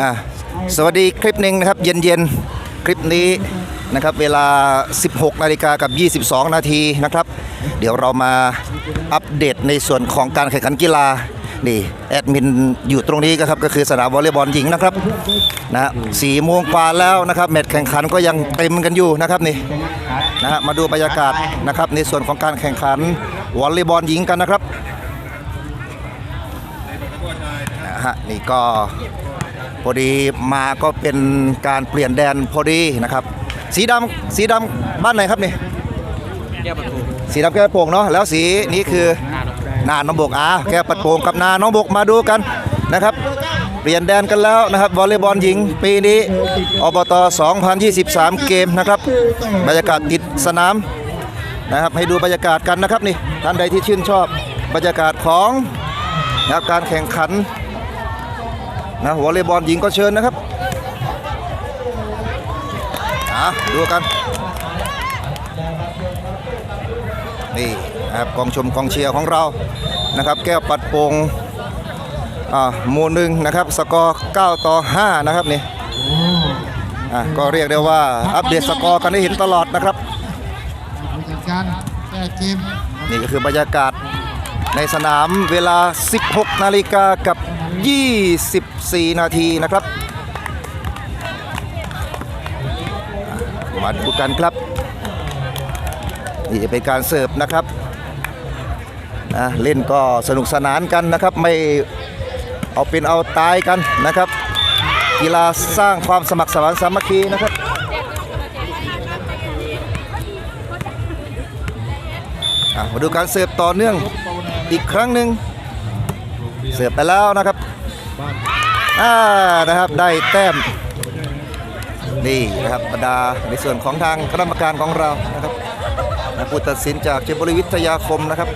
อะสวัสดีคลิปหนึ่งนะครับเย็นๆ คลิปนี้นะครับเวลา 16 นาฬิกากับ 22 นาทีนะครับ เดี๋ยวเรามาอัปเดตในส่วนของการแข่งขันกีฬานี่แอดมินอยู่ตรงนี้ก็ครับก็คือสนามวอลเลย์บอลหญิงนะครับนะสี่โมงกว่าแล้วนะครับแมตช์แข่งขันก็ยังเต็มกันอยู่นะครับนี่นะฮะมาดูบรรยากาศนะครับในส่วนของการแข่งขันวอลเลย์บอลหญิงกันนะครับนะฮะนี่ก็ พอดีมาก็เป็นการเปลี่ยนแดนพอดีนะครับ สีดำสีดำบ้านไหนครับนี่แก้วประตูสีดำแก้วโป่งเนาะแล้วสีนี้คือนาน้องบกอ่าแก้วปัดโป่งกับนาน้องบกมาดูกันนะครับ เปลี่ยนแดนกันแล้วนะครับวอลเลย์บอลหญิงปีนี้อบต 2023 เกมนะครับบรรยากาศติดสนามนะครับให้ดูบรรยากาศกันนะครับนี่ท่านใดที่ชื่นชอบบรรยากาศของนะครับการแข่งขัน นะวอลเลย์บอลหญิงก็เชิญนะครับอะดูกัน นี่นะครับกองชมกองเชียร์ของเรานะครับ แก้วปัดโปงอ่าหมู่หนึ่งนะครับ สกอร์ 9 ต่อ 5 นะครับนี่อะก็เรียกได้ว่าอัปเดตสกอร์กันให้เห็นตลอดนะครับ การแก้เกม นี่ก็คือบรรยากาศในสนามเวลา 16 นาฬิกากับ 24 นาทีนะครับ มาดูกันครับ นี่จะเป็นการเสิร์ฟนะครับนะเล่นก็สนุกสนานกันนะครับ ไม่เอาเป็นเอาตายกันนะครับ กีฬาสร้างความสมัครสมานสามัคคีนะครับมาดูการเสิร์ฟต่อเนื่องอีกครั้งหนึ่ง เสิร์ฟไปแล้วนะครับอ่านะครับได้แต้มนี่นะครับบรรดาในส่วนของทางคณะกรรมการของเรานะครับผู้ตัดสินจากเชมบุรีวิทยาคมนะครับ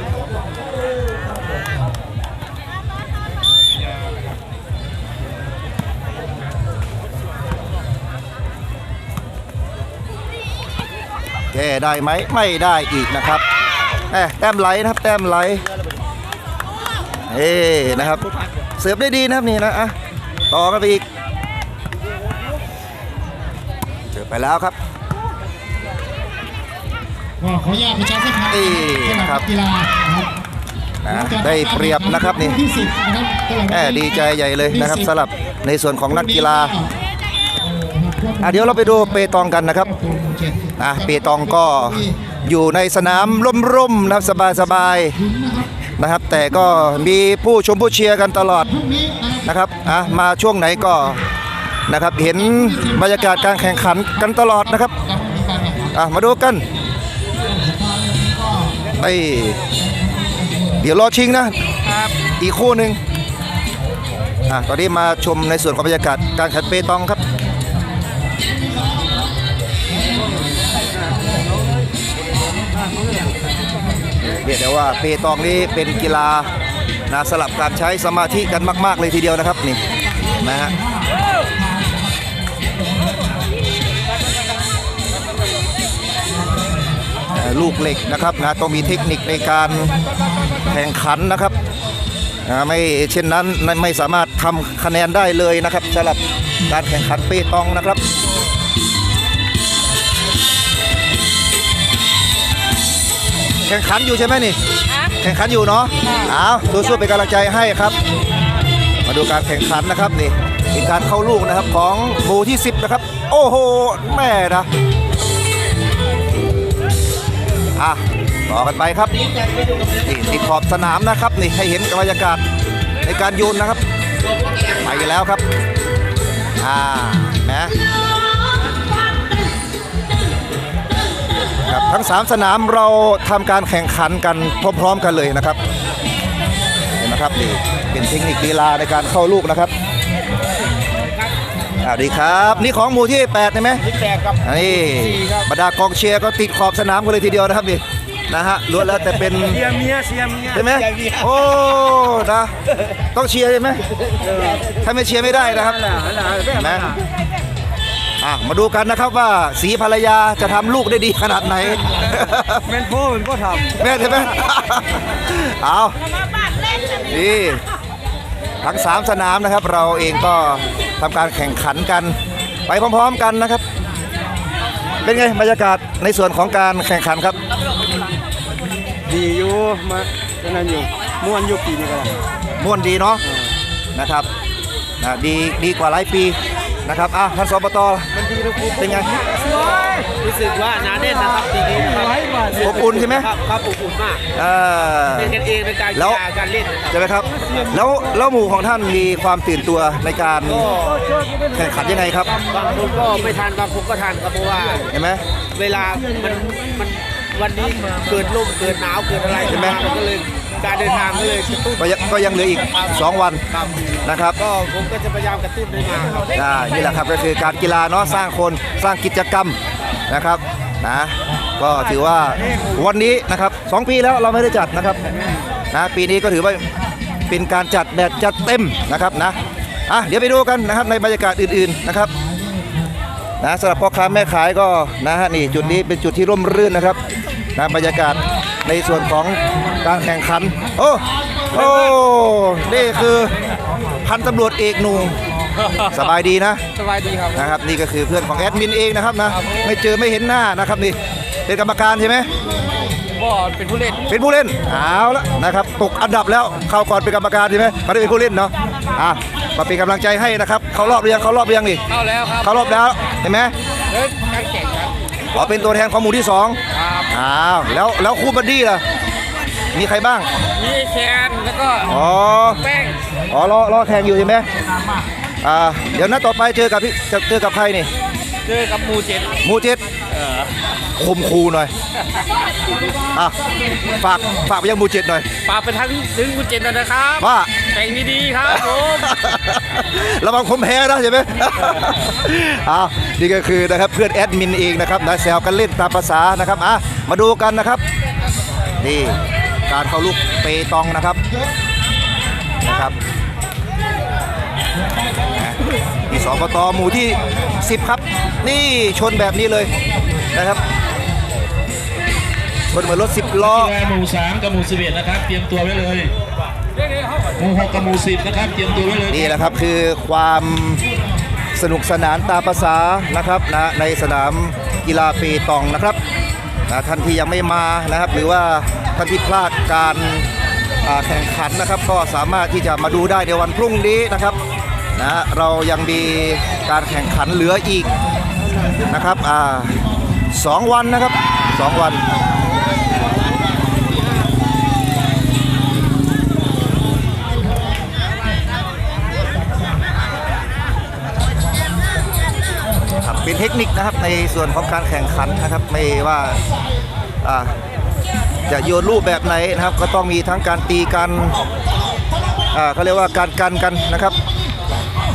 แก้ได้ไหมไม่ได้อีกนะครับแหม่แต้มไหลนะครับแต้มไหล เอ้นะครับ เสิร์ฟได้ดีนะครับนี่นะอะต่อกันไปอีกเสิร์ฟไปแล้วครับก็ขออนุญาตประชาสัมพันธ์นี่สำหครับกีฬานะครับนะได้เปรียบนะครับนี่ที่สิบนะครับแหม่ดีใจใหญ่เลยนะครับสำหรับในส่วนของนักกีฬาอะเดี๋ยวเราไปดูเปตองกันนะครับอะเปตองก็อยู่ในสนามร่มๆนะครับสบายๆ นะครับ แต่ก็มีผู้ชมผู้เชียร์กันตลอดนะครับอะมาช่วงไหนก็นะครับ เห็นบรรยากาศการแข่งขันกันตลอดนะครับอะมาดูกันไอเดี๋ยวรอชิงนะอีกคู่หนึ่งอะตอนนี้มาชมในส่วนของบรรยากาศการแข่งเปตองครับ เรียกได้ว่าเปตองนี้เป็นกีฬานะสลับการใช้สมาธิกันมาก ๆ เลยทีเดียวนะครับนี่นะฮะลูกเหล็กนะครับนะต้องมีเทคนิคในการแข่งขันนะครับนะไม่เช่นนั้นไม่สามารถทำคะแนนได้เลยนะครับสำหรับการแข่งขันเปตองนะครับ แข่งขันอยู่ใช่ไหมนี่ แข่งขันอยู่เนาะเอาสู้ๆเป็นกำลังใจให้ครับ มาดูการแข่งขันนะครับนี่เป็นการเข้าลูกนะครับของหมู่ที่ 10 นะครับ โอ้โหแม่นะอะต่อกันไปครับนี่ติดขอบสนามนะครับนี่ให้เห็นบรรยากาศในการโยนนะครับ ไปกันแล้วครับ อ่านะ ครับทั้ง 3 สนามเราทำการแข่งขันกันพร้อมๆกันเลยนะครับเห็นไหมครับนี่เป็นเทคนิคลีลาในการเข้าลูกนะครับสวัสดีครับ นี่ของหมู่ที่ 8 ใช่ไหมที่แปดครับนี่สี่ครับบรรดากองเชียร์ก็ติดขอบสนามกันเลยทีเดียวนะครับนี่นะฮะล้วนแล้วแต่เป็นเชียร์เมียเชียร์เมียใช่ไหมเชียร์เมียโอ้นะต้องเชียร์ใช่ไหมถ้าไม่เชียร์ไม่ได้นะครับนั่นแหละ อะมาดูกันนะครับว่าสีภรรยาจะทำลูกได้ดีขนาดไหน แมนโพ่มันก็ทแม่ใช่ไหม เอานี่ทั้ง3สนามนะครับ เราเองก็ทำการแข่งขันกัน ไปพร้อมๆกันนะครับ เป็นไงบรรยากาศในส่วนของการแข่งขันครับดีอยู่มาเป็นนั่นอยู่ม่วนอยู่ปีนี้ก็ได้ม่วนดีเนาะนะครับนะดีดีกว่าหลายปี นะครับอะท่านสบตมันดีนะครูเป็นไงรู้สึกว่าหนาแน่นนะครับปีนี้นะครับไว้มาอบอุ่นใช่ไหมครับครับอบอุ่นมากเออเป็นกันเองในการกีแล้วฬาการเล่นนะครับใช่ไหมครับ แล้วแล้วหมู่ของท่านมีความตื่นตัวในการก็แข่งขันยังไงครับบางคนก็ไม่ทันบางคนก็ทันครับเพราะว่าเห็นไหมเวลามันมันวันนี้เกิดลมเกิดหนาวเกิดอะไรเห็นไหมมันก็เลยการเดินทางก็เลยกระตุ้น ก็ยังก็ยังเหลืออีก 2 วันครับนะครับก็ผมก็จะพยายามกระตุ้นให้มาครับอ่านี่แหละครับก็คือการกีฬาเนาะสร้างคนสร้างกิจกรรมนะครับนะก็ถือว่าวันนี้นะครับสองปีแล้วเราไม่ได้จัดนะครับนะปีนี้ก็ถือว่าเป็นการจัดแบบจัดเต็มนะครับนะอะเดี๋ยวไปดูกันนะครับในบรรยากาศอื่นๆนะครับนะสำหรับพ่อค้าแม่ขายก็นะฮะนี่จุดนี้เป็นจุดที่ร่มรื่นนะครับนะบรรยากาศในส่วนของการแข่งขัน โอ้ โอ้ นี่คือพันตำรวจเอกหนูสบายดีนะสบายดีครับนะครับ นี่ก็คือเพื่อนของแอดมินเองนะครับนะ ไม่เจอไม่เห็นหน้านะครับนี่เป็นกรรมการใช่ไหมก็เป็นผู้เล่น เป็นผู้เล่นเอาละนะครับตกอันดับแล้วเข้าก่อนเป็นกรรมการใช่ไหมเขาได้เป็นผู้เล่นเนาะอะมาเป็นกำลังใจให้นะครับเขารอบเรียงเขารอบเรียงนี่เข้าแล้วครับเขารอบแล้วเห็นไหมเล่นการแข่งครับขอเป็นตัวแทนของหมู่ที่สองครับอ้าวแล้วแล้วคู่บัดดี้ล่ะมีใครบ้าง มีแคนแล้ว ก็อ๋อ แป้งอ๋อรอรอแข่งอยู่ใช่ไหมอ่า เดี๋ยวนัดต่อไปเจอกับพี่จะเจอกับใครนี่เจอกับหมูเจ็ดหมูเจ็ดคมคูหน่อย อะ ฝากฝากไปยังหมูเจ็ดหน่อย ฝากไปทั้งถึงหมูเจ็ดด้วยนะครับว่าแข่งดีๆครับผม ระวังผมแพ้นะใช่ไหมอ้าวนี่ก็คือนะครับเพื่อนแอดมินเองนะครับนะแซวกันเล่นตามภาษานะครับ อะ มาดูกันนะครับ นี่ การเข้าลูกเปตองนะครับนะครับนะมีสปตหมู่ที่ 10 ครับ นี่ชนแบบนี้เลยนะครับชนเหมือนรถ10ล้อกีฬาหมู่สามกับหมู่สิบเอ็ดนะครับเตรียมตัวไว้เลยหมู่หกกับหมู่สิบนะครับเตรียมตัวไว้เลยนี่แหละครับคือความสนุกสนานตามภาษานะครับนะในสนามกีฬาเปตองนะครับนะท่านที่ยังไม่มานะครับ หรือว่า ท่านที่พลาดการแข่งขันนะครับ ก็สามารถที่จะมาดูได้ในวันพรุ่งนี้นะครับนะเรายังมีการแข่งขันเหลืออีกนะครับอ่าสองวันนะครับสองวันเป็นเทคนิคนะครับในส่วนของการแข่งขันนะครับไม่ว่าอ่า จะโยนลูกแบบไหนนะครับ ก็ต้องมีทั้งการตีกันเขาเรียกว่าการกันกันนะครับ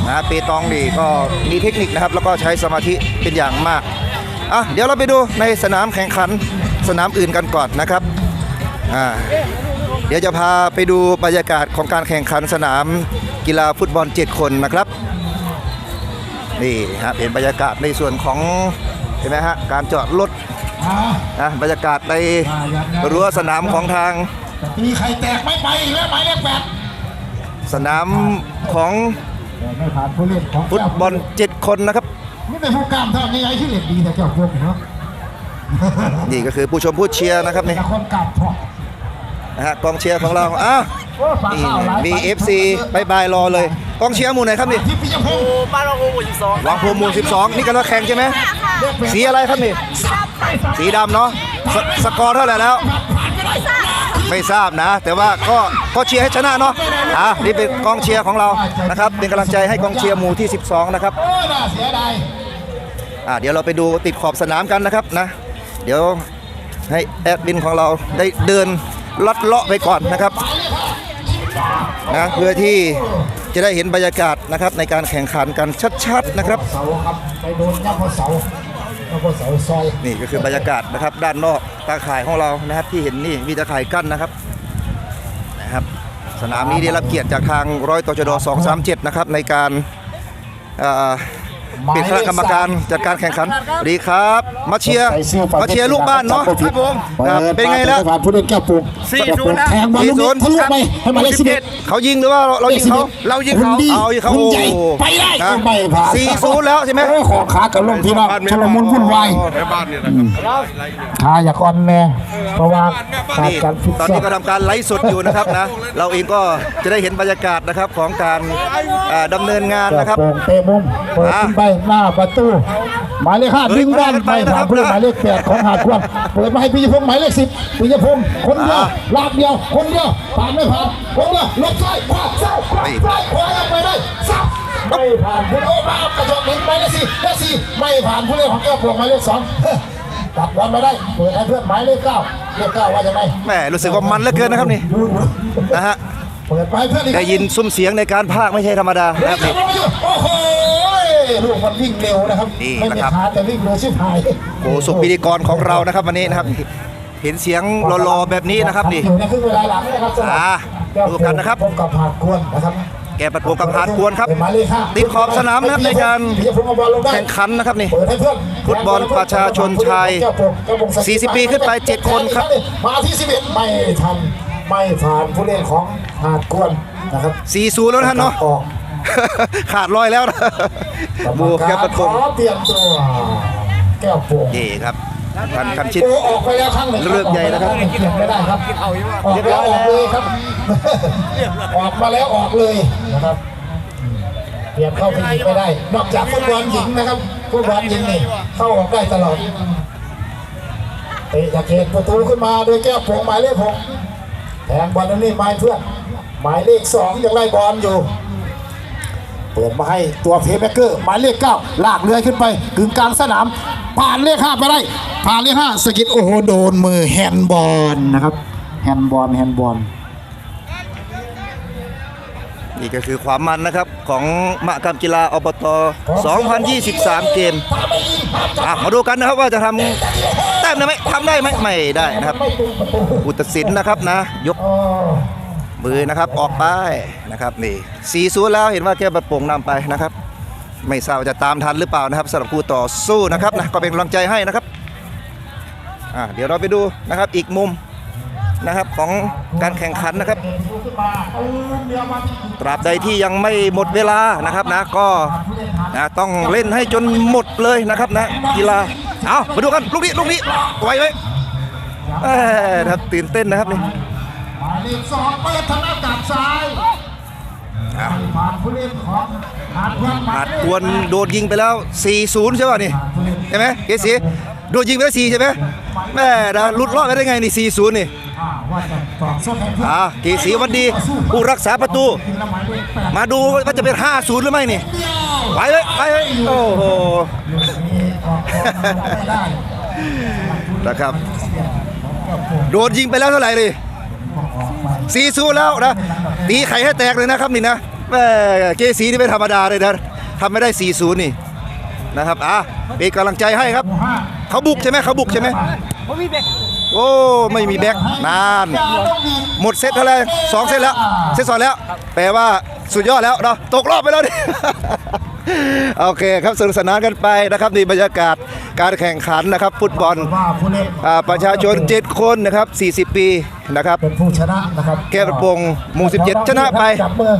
นะเปตองนี่ก็มีเทคนิคนะครับ แล้วก็ใช้สมาธิเป็นอย่างมากอะเดี๋ยวเราไปดูในสนามแข่งขันสนามอื่นกันก่อนนะครับอ่าเดี๋ยวจะพาไปดูบรรยากาศของการแข่งขันสนามกีฬาฟุตบอล 7 คนนะครับนี่ฮะเป็นบรรยากาศในส่วนของเห็นไหมฮะการจอดรถ นะบรรยากาศในรั้วสนามของทางตีไข่แตกไม่ไปอีกแล้วหมายเลขแปดสนามของไม่ผ่านผู้เล่นของฟุตบอล7คนนะครับนี่เป็นผู้กล้ามเท่านี้ไอ้ที่เล่นดีแต่เจ้าพวกเนาะนี่ก็คือผู้ชมผู้เชียร์นะครับนี่แต่คนกล้ามพอนะฮะกองเชียร์ของเราอ้าวโอ้ฝานี่ข้าวหลายมี FC บายบายรอเลยกองเชียร์หมู่ไหนครับนี่ที่ปิยพงศ์บ้านเราโอ้โหสิบสองหวังภูมิหมู่12นี่กันว่าแข่งใช่ไหมสีอะไรครับนี่ สีดำเนาะสสกอร์เท่าไหร่แล้ว ไม่ทราบนะ แต่ว่าก็ก็เชียร์ให้ชนะเนาะอะนี่เป็นกองเชียร์ของเรานะครับ เป็นกำลังใจให้กองเชียร์หมู่ที่ 12 นะครับอ่าเสียดายอะเดี๋ยวเราไปดูติดขอบสนามกันนะครับนะ เดี๋ยวให้แอดมินของเราได้เดินลัดเลาะไปก่อนนะครับนะเพื่อที่จะได้เห็นบรรยากาศนะครับในการแข่งขันกันชัดๆนะครับเสาครับไปโดนยับพอเสา นี่ก็คือบรรยากาศนะครับ ด้านนอกตาข่ายของเรานะครับ ที่เห็นนี่มีตาข่ายกั้นนะครับนะครับ สนามนี้ได้รับเกียรติจากทางร้อยตชด237 นะครับในการ เอ่อเป็นคณะกรรมการจัดการแข่งขันดีครับ มาเชียร์มาเชียร์ลูกบ้านเนาะครับผมครับเป็นไงแล้วผ่านผู้เล่นแก้วปลูกสี่ศูนย์นะแทงบอลลูกนี้ทะลุไปให้หมายเลขสิบเอ็ดเขายิงหรือว่าเราเรายิงเขาเรายิงเขาคนดีเอายิงเขาคนใหญ่โอ้ไปได้นะไม่ผ่านสี่ศูนย์แล้วใช่ไหมโอ้ขอขากับลงพี่น้องชลมุนวุ่นวายแม่บ้านเนี่ยนะครับขาอย่าก่อนแน่เพราะว่าขาดนี่การฟิตตอนซ้อนี้มก็ทำการไลฟ์สดอยู่นะครับนะเราเองก็จะได้เห็นบรรยากาศนะครับของการอ่าดำเนินงานแก้วนะครับโป่งเตะมุมเปิดขึ้นไปหน้าประตูหมายเลขห้าเฮ้ยดึงด้านไปไปนะครับผ่านผู้เล่นหมายเลขแปดของหาดควรเปิดมาให้ปิยพงษ์หมายเลขสิบปิยพงษ์คนเดียวอ่าลากเดียวคนเดียวผ่านไม่ผ่านคนเดียวลบซ้ายขวาซ้ายขวาไม่ซ้ายขวายังไปได้ซับไม่ผ่านผู้เล่นโอ้มากระจกหนึ่งหมายเลขสี่เลขสี่ไม่ผ่านผู้เล่นของแก้วโป่งหมายเลขสองเฮ้ยตัดบอลไม่ได้เปิดให้เพื่อนหมายเลขเก้าเลขเก้าว่าจะไงแหมรู้สึกว่ามันเหลือเกินนะครับนี่นะฮะเปิดไปเพื่อนอีกได้ยินซุ้มเสียงในการพากย์ไม่ใช่ธรรมดานะครับนี่โอ้โห ลูกมันวิ่งเร็วนะครับนี่ไม่มีนะครับ ขาแต่วิ่งเร็วชิบหายโอ้สุพิธีกรของเรานะครับวันนี้นะครับ เห็นเสียงรอๆแบบนี้นะครับนี่ อยู่ในครึ่งเวลาหลังนะครับสำหรับอ่าดูกันนะครับ พบกับผาดกวนนะครับแกปัดโปกับหาดกวนครับหมายเลขห้าติดขอบสนามนะครับในการพิยพงษ์เอาบอลลงได้ แข่งขันนะครับนี่ เปิดให้เพื่อนฟุตบอลประชาชนชายแก้วโป่งแก้วโป่งศักดิ์40ปีขึ้นไปเจ็ดคนครับ มาที่11ไม่ทันไม่ผ่านผู้เล่นของหาดกวนนะครับ 4-0แล้วนะท่านเนาะ ออก ขาดลอยแล้วนะบูแกปัดโปขอเปลี่ยนตัวแก้วโป่งนี่ครับท่านคันชิดโอ้ออกไปแล้วครั้งหนึ่งเลือกใหญ่นะครับเปลี่ยนไม่ได้ครับออกแล้วออกเลยครับออกมาแล้วออกเลยนะครับเปลี่ยนเข้าไปอีกไม่ได้ นอกจากฟุตบอลหญิงนะครับฟุตบอลหญิงนี่เข้าออกได้ตลอดเตะจากเขตประตูขึ้นมาโดยแก้วโป่งหมายเลขหกแทงบอลนั่นนี่ไม้เพื่อนหมายเลขสองยังไล่บอลอยู่ เปิดมาให้ตัวเพย์แมกเกอร์หมายเลขเก้าลากเรือขึ้นไปกึ่งกลางสนาม ผ่านเลขห้าไปได้ ผ่านเลขห้าสกิดโอ้โหโดนมือแฮนด์บอลนะครับแฮนด์บอลแฮนด์บอลนี่ก็คือความมันนะครับของมหกรรมกีฬาอบต 2023 เกมอะมาดูกันนะครับว่าจะทำแต้มได้ไหมทำได้ไหมไม่ได้นะครับ อุตสินนะครับนะ ยก มือนะครับออกไปนะครับนี่4-0แล้วเห็นว่าแก้ปัดโป่งนำไปนะครับ ไม่ทราบว่าจะตามทันหรือเปล่านะครับสำหรับคู่ต่อสู้นะครับนะก็เป็นกำลังใจให้นะครับอะเดี๋ยวเราไปดูนะครับอีกมุมนะครับของการแข่งขันนะครับ ตราบใดที่ยังไม่หมดเวลานะครับนะก็นะต้องเล่นให้จนหมดเลยนะครับนะกีฬาเอามาดูกันลูกนี้ลูกนี้ไวไหมเอ้ยนะครับตื่นเต้นนะครับนี่ หมายเลขสองเปิดทางหน้ากากซ้ายอะผ่านผู้เล่นของหาดเพื่อนหมายหาดเลขกวนโดนยิงไปแล้ว 4-0 ใช่ป่ะนี่ใช่ไหมเกสีโดนยิงไปแล้ว4ใช่ไหมแม่นะหลุดรอดไปได้ไงนี่ 4-0 นี่อ่าว่าจะต่อสู้แทนเพื่อนอ่าเกสีวันดีผู้รักษาประตูแล้วหมายเลขแปดมาดูว่าจะเป็น 5-0 หรือไม่นี่ไปเลยไปเลยโอ้โหมีออกก่อนไม่ได้นะครับ โดนยิงไปแล้วเท่าไหร่เลย สีสู้แล้วนะตีไข่ให้แตกเลยนะครับนี่นะแม่เกสีนี่ไม่ธรรมดาเลยนะทำไม่ได้4-0นี่นะครับอะเป็นกำลังใจให้ครับ เขาบุกใช่ไหมเขาบุกใช่ไหมโอ้ไม่มีแบ็กนานหมดเซตเท่าไหร่สองเซตแล้วเซตสองแล้ว แปลว่าสุดยอดแล้วเนาะตกรอบไปแล้วดิ โอเคครับสนุกสนานกันไปนะครับนี่บรรยากาศการแข่งขันนะครับฟุตบอลว่าผู้เล่นอ่าประชาชน 7 คนนะครับ 40 ปีนะครับเป็นผู้ชนะนะครับแก้วประปงหมู่17 ชนะไปจับมือ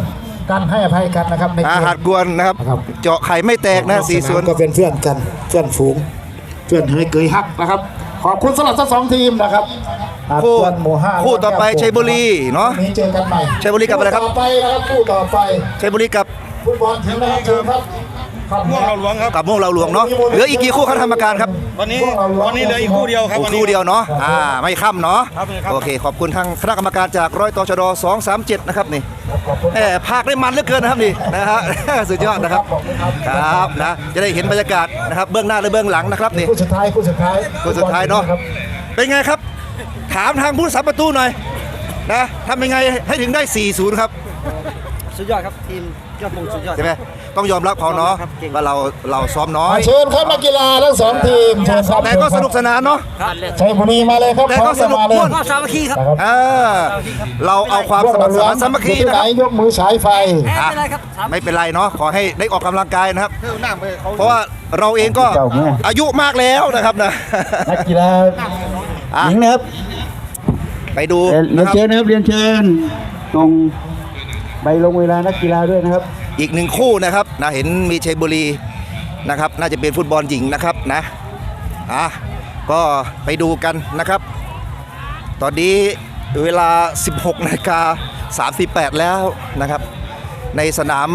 กันให้อภัยกันนะครับในเกอามหารกวนนะครับครับ เจาะไข่ไม่แตกนะสี่ส่วนก็เป็นเพื่อนกันเพื่อนฝูงเพื่อนเฮยเกยฮักนะครับ ขอบคุณสำหรับทั้งสองทีมนะครับอาคู่กวนหมู่ห้าคู่ต่อไปชัยบุรีเนาะพรุ่งนี้เจอกันใหม่ชัยบุรีกับอะไรครับต่อไปนะครับคู่ต่อไปชัยบุรีกับ ฟุตบอลทีมนะครับเชิญครับครับม่วงเราหลวงครับกับม่วงเราหลวงเนาะเหลืออีกกี่คู่ครับกรรมการครับวันนี้วันนี้เหลืออีกคู่เดียวครับโอ้วันคู่นี้เดียวเนาะอ่าไม่ค่ำเนาะครับครับโอเค ขอบคุณทางคณะกรรมการจากร้อยตชด237 นะครับนี่แหมภาคได้มันเหลือเกินนะครับนี่นะฮะสุดยอดนะครับครับนะจะได้เห็นบรรยากาศนะครับ เบื้องหน้าและเบื้องหลังนะครับนี่คู่สุดท้ายคู่สุดท้ายคู่สุดท้ายเนาะครับเป็นไงครับ ถามทางผู้สัประตูหน่อยนะทำยังไงให้ถึงได้ 4-0 ครับ สุดยอดครับทีม ยอดพงสุดยอด ใช่ไหมต้องยอมรับเขาเนาะครับเก่ง ว่าเราเราซ้อมน้อยเชิญครับนักกีฬาทั้งสองทีมเชิญครับแต่ก็สนุกสนานเนาะ ชัยบุรีมาเลยครับแต่ก็พร้อมจะมาเลยสนุกม่วน ก็สามัคคีครับนะครับอ่าเราเอาความสมัครสมานสามัคคีอยู่ที่นะไหนครับยกมือฉายไฟไม่เป็นไรครับสามไม่เป็นไรเนาะขอให้ได้ออกกำลังกายนะครับ เพราะว่าเราเองก็เจ้าแม่ อายุมากแล้วนะครับนะ นักกีฬาอะหญิงนะครับไปดูเรีนะยนครับเชิญนะครับเรียนเชิญตรง ใบลงเวลานักกีฬาด้วยนะครับ อีกหนึ่งคู่นะครับนะเห็นมีชัยบุรีนะครับ น่าจะเป็นฟุตบอลหญิงนะครับนะอะก็ไปดูกันนะครับ ตอนนี้เวลา 16นาฬิกา38 แล้วนะครับ ในสนาม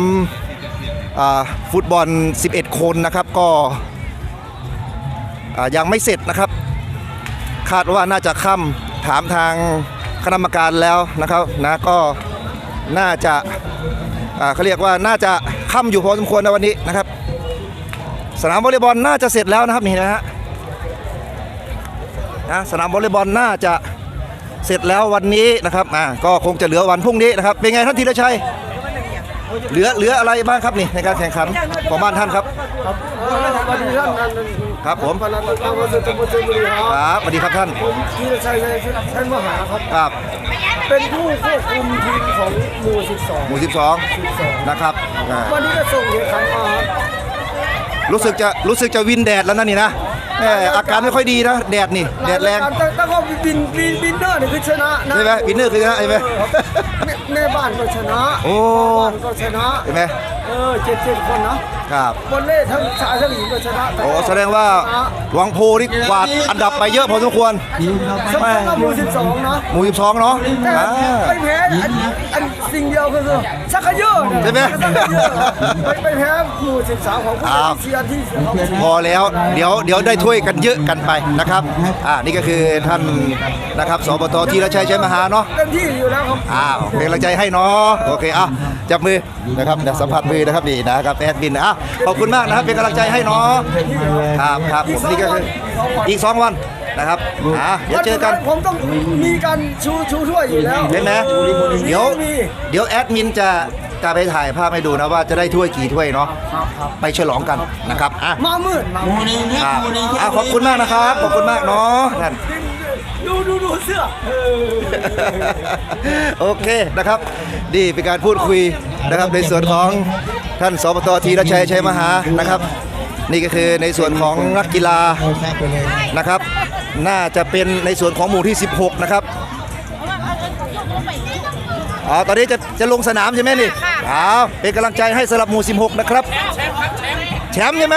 ฟุตบอล 11 คนนะครับก็ยังไม่เสร็จนะครับ คาดว่าน่าจะค่ำถามทางคณะกรรมการแล้วนะครับนะก็ น่าจะอ่าเขาเรียกว่าน่าจะค่ำอยู่พอสมควรในวันนี้นะครับ สนามวอลเลย์บอลน่าจะเสร็จแล้วนะครับนี่นะฮะนะสนามวอลเลย์บอลน่าจะเสร็จแล้ววันนี้นะครับอ่าก็คงจะเหลือวันพรุ่งนี้นะครับเป็นไงท่านธีรชัยเหลือเหลืออะไรบ้างครับนี่ในการแข่งขันของบ้านท่านครับวันนี้ท่านนั้นครับผมพนันตามวัสดุบุรีครับครับสวัสดีครับท่านผมธีรชัยชัยมหาครับครับ เป็นผู้ควบคุมทีมของหมู่12 หมู่ 12 นะครับอ่าวันนี้ก็ส่งเหตุการณ์มาครับรู้สึกจะรู้สึกจะวินแดดแล้วนั่นนี่นะแหมอาการไม่ค่อยดีนะ แดดนี่ แดดแรงแต่แต่ก็บินบินบินเนอร์นี่คือชนะนะใช่ไหมวินเนอร์คือชนะใช่ไหมในในบ้านก็ชนะโอ้บ้านก็ชนะใช่ไหม เออเจ็ดเจ็ดคนนะครับบอลเล่ทั้งชายทั้งหญิงก็ชนะแต่โอ้แสดงว่าวังโพนี่กวาดอันดับไปเยอะพอสมควรสมัยก็หมู่สิบสองนะหมู่12เนาะแต่อ่าไม่แพ้อันอันสิ่งเดียวคือคือชักขยอเนี่ยใช่ไหมชักขยอไม่ไม่แพ้หมู่สิบสามของผู้อ้าวเชียร์ที่เชียร์เขาพอแล้วเดี๋ยวเดี๋ยวได้ถ้วยกันเยอะกันไปนะครับอ่านี่ก็คือท่านนะครับสบตธีรชัยชัยมหาเนาะเต็มที่อยู่แล้วครับอ้าวเป็นกำลังใจให้เนาะโอเคอะจับมือนะครับเดี๋ยวสัมผัสมือนะครับนี่นะครับแอดมินอะขอบคุณมากนะครับเป็นกำลังใจให้เนาะครับครับผมนี่ก็คืออีก 2 วันนะครับอะเดี๋ยวเจอกันผมต้องมีการชูชูถ้วยอยู่แล้วเห็นไหมเดี๋ยวมีเดี๋ยวแอดมินจะจะไปถ่ายภาพให้ดูนะว่าจะได้ถ้วยกี่ถ้วยเนาะไปฉลองกันนะครับอะมามืดมามืดครับอะขอบคุณมากนะครับขอบคุณมากเนาะนั่น ดูดูดูเสื้อเออโอเคนะครับนี่เป็นการพูดคุยนะครับในส่วนของท่านสปตทีรชัยชัยมหานะครับ นี่ก็คือในส่วนของนักกีฬานะครับ น่าจะเป็นในส่วนของหมู่ที่ 16 นะครับอ๋อตอนนี้จะจะลงสนามใช่ไหมนี่อ้าวเป็นกำลังใจให้สำหรับหมู่ 16 นะครับ แชมป์ใช่ไหม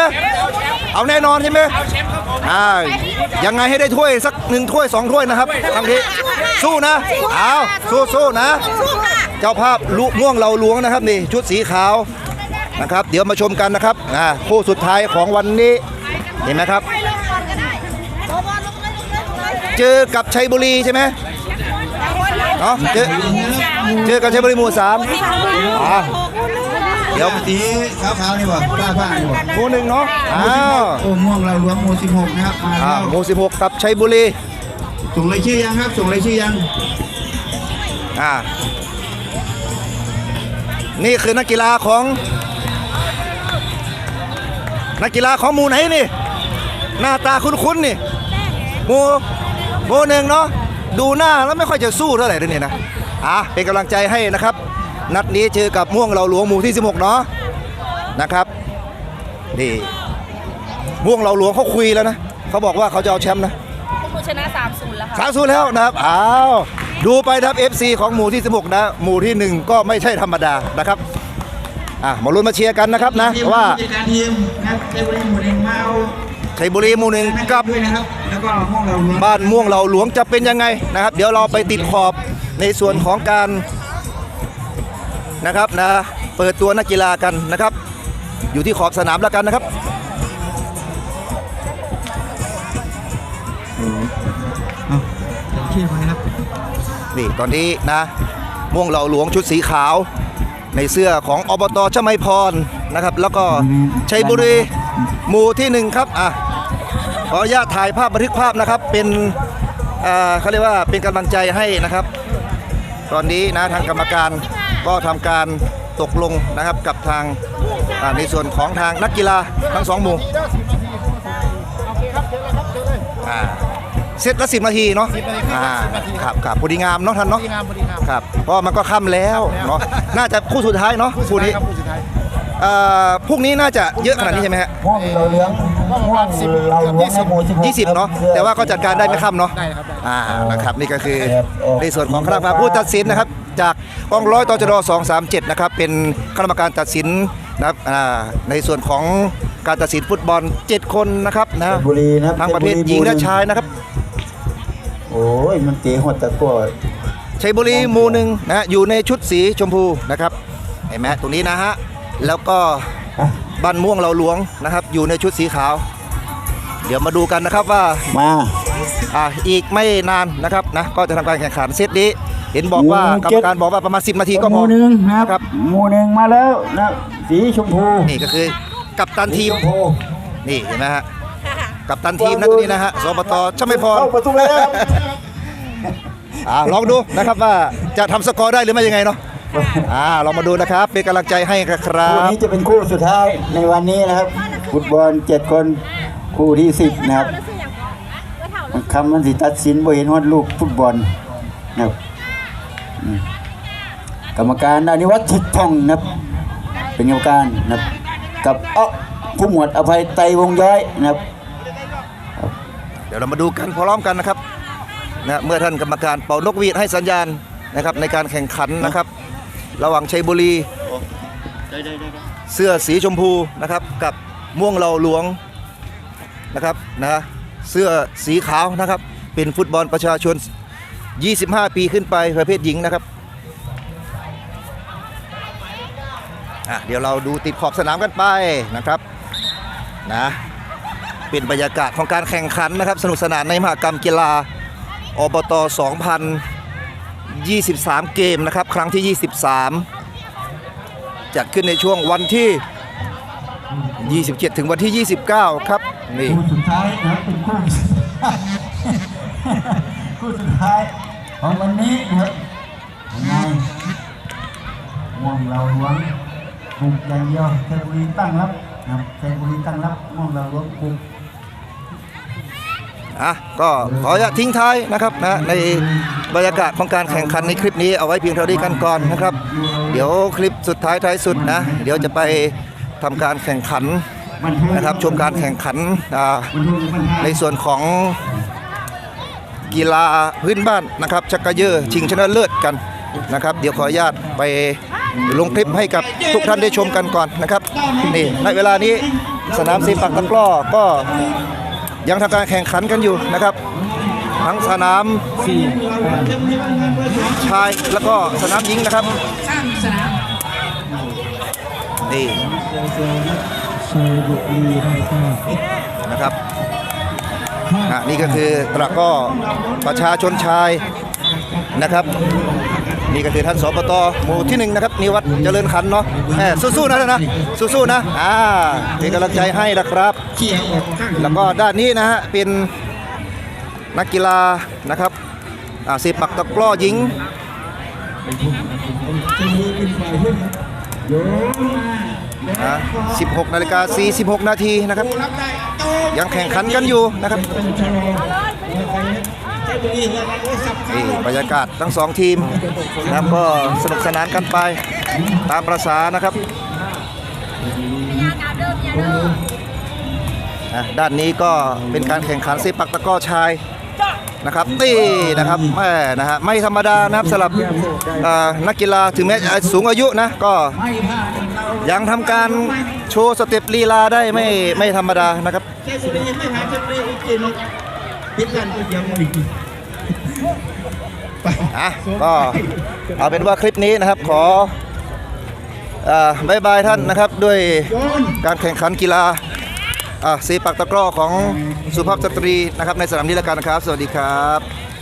เอาแน่นอนใช่ไหมอ่า ยังไงให้ได้ถ้วยสักหนึ่งถ้วยสองถ้วยนะครับทางทีสู้นะเอาสู้สู้นะ เจ้าภาพลุม่วงเราหลวงนะครับนี่ชุดสีขาวนะครับ เดี๋ยวมาชมกันนะครับอ่าคู่สุดท้ายของวันนี้เห็นไหมครับไปลงก่อนก็ได้บอบอลงเลยลงเลยลงเลยเจอกับชัยบุรีใช่ไหมเนาะเจอเจอกับชัยบุรีหมู่สามอ่า เดี๋ยวสีขาวๆนี่บ่ผ้าผ้านี่บ่หมู่หนึ่งเนาะอ้าวโอ้ม่วงเราหลวงหมู่16นะครับมาอ่าแล้วหมู่สิบหกกับชัยบุรีส่งรายชื่อยังครับส่งรายชื่อยังอ่านี่คือนักกีฬาของ นักกีฬาของหมู่ไหนนี่ หน้าตาคุ้นๆนี่หมู่หมู่หนึ่งเนาะดูหน้าแล้วไม่ค่อยจะสู้เท่าไหร่ด้วยนี่นะอะเป็นกำลังใจให้นะครับ นัดนี้เจอกับม่วงเราหลวงหมู่ที่ 16 เนาะนะครับนี่ม่วงเราหลวงเขาคุยแล้วนะเขาบอกว่าเขาจะเอาแชมป์นะผู้ชนะ3-0แล้วค่ะ สามศูนย์แล้วนะครับอ้าวดูไปนะครับ FC ของหมู่ที่ 16 นะ หมู่ที่1 ก็ไม่ใช่ธรรมดานะครับอะมาลุ้นมาเชียร์กันนะครับนะว่าผู้จัดการทีมนะครับเทบุรีหมู่หนึ่งมาเอาชัยบุรีหมู่หนึ่งกับ ด้วยนะครับแล้วก็ม่วงเราหลวงบ้านม่วงเหล่าหลวงจะเป็นยังไงนะครับ เดี๋ยวเราไปติดขอบในส่วนของการ นะครับนะเปิดตัวนักกีฬากันนะครับ อยู่ที่ขอบสนามแล้วกันนะครับชื่อไปครับนี่ตอนนี้นะม่วงเหล่าหลวงชุดสีขาว ในเสื้อของอบตชมัยพรนะครับ แล้วก็ชัยบุรีหมู่ที่หนึ่งครับอะขออนุญาตถ่ายภาพบันทึกภาพนะครับเป็นอ่าเขาเรียกว่าเป็นกำลังใจให้นะครับ ตอนนี้นะทางกรรมการ ก็ทำการตกลงนะครับกับทางอ่าในส่วนของทางนักกีฬาทั้งสองหมู่อ่าเซตละสิบนาทีเนาะอ่าครับครับพอดีงามเนาะท่านเนาะครับเพราะมันก็ค่ำแล้วเนาะน่าจะคู่สุดท้ายเนาะคู่นี้เอ่อพรุ่งนี้น่าจะเยอะขนาดนี้ใช่ไหมฮะม่วงเราเลี้ยงม่วงเราเลี้ยงนะโมสิบหกยี่สิบเนาะแต่ว่าก็จัดการได้ไม่ค่ำเนาะได้ครับอ่านะครับนี่ก็คือในส่วนของคณะกรรมการผู้ตัดสินนะครับ จากกองร้อยตจด237 นะครับ เป็นคณะกรรมการตัดสินนะครับอ่าในส่วนของการตัดสินฟุตบอล 7 คนนะครับนะบุรีนะครับทั้งประเภทหญิงและชายนะครับ โอ้ย มันเตะหดตะกั่วชัยบุรีหมู่หนึ่งนะฮะอยู่ในชุดสีชมพูนะครับเห็นไหมตรงนี้นะฮะแล้วก็บ้านม่วงเราหลวงนะครับ อยู่ในชุดสีขาว เดี๋ยวมาดูกันนะครับว่ามา อ่าอีกไม่นานนะครับนะก็จะทำการแข่งขันเซตนี้ เห็นบอกว่ากรรมการบอกว่าประมาณ 10 นาทีก็หพอมู่หนึ่งนะครับครับหมู่หนึ่งมาแล้วนะสีชมพูนี่ก็คือกัปตันทีมชมพูนี่เห็นไหมฮะกัปตันทีมนะตัวนี้นะฮะสปตช่างไม่พอเข้าประตูแล้วอ่าลองดูนะครับว่าจะทำสกอร์ได้หรือไม่ยังไงเนาะอ่าลองมาดูนะครับ เป็นกำลังใจให้ครัคู่บนี้จะเป็นคู่สุดท้ายในวันนี้นะครับ ฟุตบอลเจ็ดคนคู่ที่สิบนะครับ คำมันสิตัดสินบ่เห็นฮอดลูกฟุตบอลนะครับกรรมการอนิวัฒน์ทิดทองนะครับเป็นกรรมการนะครับกับเอ้อผู้หมวดอภัยไตวงย้อยนะครับ เดี๋ยวเรามาดูกันพร้อมกันนะครับนะเมื่อท่านกรรมการเป่านกหวีดให้สัญญาณนะครับในการแข่งขันนะครับ ระหว่างชัยบุรี เสื้อสีชมพูนะครับกับม่วงเหลาหลวงนะครับนะ เสื้อสีขาวนะครับ เป็นฟุตบอลประชาชน 25 ปีขึ้นไปประเภทหญิงนะครับเดี๋ยวเราดูติดขอบสนามกันไปนะครับนะเป็นบรรยากาศของการแข่งขันนะครับ สนุกสนานในมหกรรมกีฬาอบต 2023 เกมนะครับ ครั้งที่ 23 จัดขึ้นในช่วงวันที่ 27 ถึงวันที่ 29 ครับ นี่คู่สุดท้ายนะครับเป็นคู่คู่สุดท้ายของวันนี้นะครับยังไงม่วงเราหลวงบุกอย่างเดียวเซบุรีตั้งรับนะครับเซบุรีตั้งรับม่วงเราหลวงบุกอะก็ขออนุญาตทิ้งท้ายนะครับนะในบรรยากาศของการแข่งขันในคลิปนี้เอาไว้เพียงเท่านี้กันก่อนนะครับ เดี๋ยวคลิปสุดท้ายท้ายสุดนะ เดี๋ยวจะไปทำการแข่งขัน นะครับชมการแข่งขันอ่าในส่วนของกีฬาพื้นบ้านนะครับชักกระเยอชิงชนะเลิศกันนะครับเดี๋ยวขออนุญาตไปลงคลิปให้กับทุกท่านได้ชมกันก่อนนะครับนี่ในเวลานี้สนามสีปักตะกร้อก็ยังทำการแข่งขันกันอยู่นะครับ ทั้งสนามชายแล้วก็สนามหญิงนะครับนี่ นะครับอะนี่ก็คือตระก้อประชาชนชายนะครับนี่ก็คือท่านสปตหมู่ที่หนึ่งนะครับนิวัฒน์เจริญขันเนาะแหมสู้ๆนะนะสู้ๆนะอ่าเป็นกำลังใจให้นะครับ แล้วก็ด้านนี้นะฮะเป็นนักกีฬานะครับอ่าสิบปักตะกร้อหญิง อ่า16นาฬิกา46 นาทีนะครับ ยังแข่งขันกันอยู่นะครับนี่บรรยากาศทั้งสองทีมนะครับก็สนุกสนานกันไปตามประษานะครับด้านนี้ก็เป็นการแข่งขันเซปักตะก้อชาย นะครับนี่นะครับแม่นะฮะไม่ธรรมดานะครับสำหรับนักกีฬาถึงแม้จะสูงอายุนะก็ยังทำการโชว์สเต็ปลีลาได้ไม่ไม่ธรรมดานะครับอะก็เอาเป็นว่าคลิปนี้นะครับขออ่อบายบายท่านนะครับด้วยการแข่งขันกีฬา สีปักตะกร้อของสุภาพสตรีนะครับในสนามนี้แล้วกันนะครับ สวัสดีครับ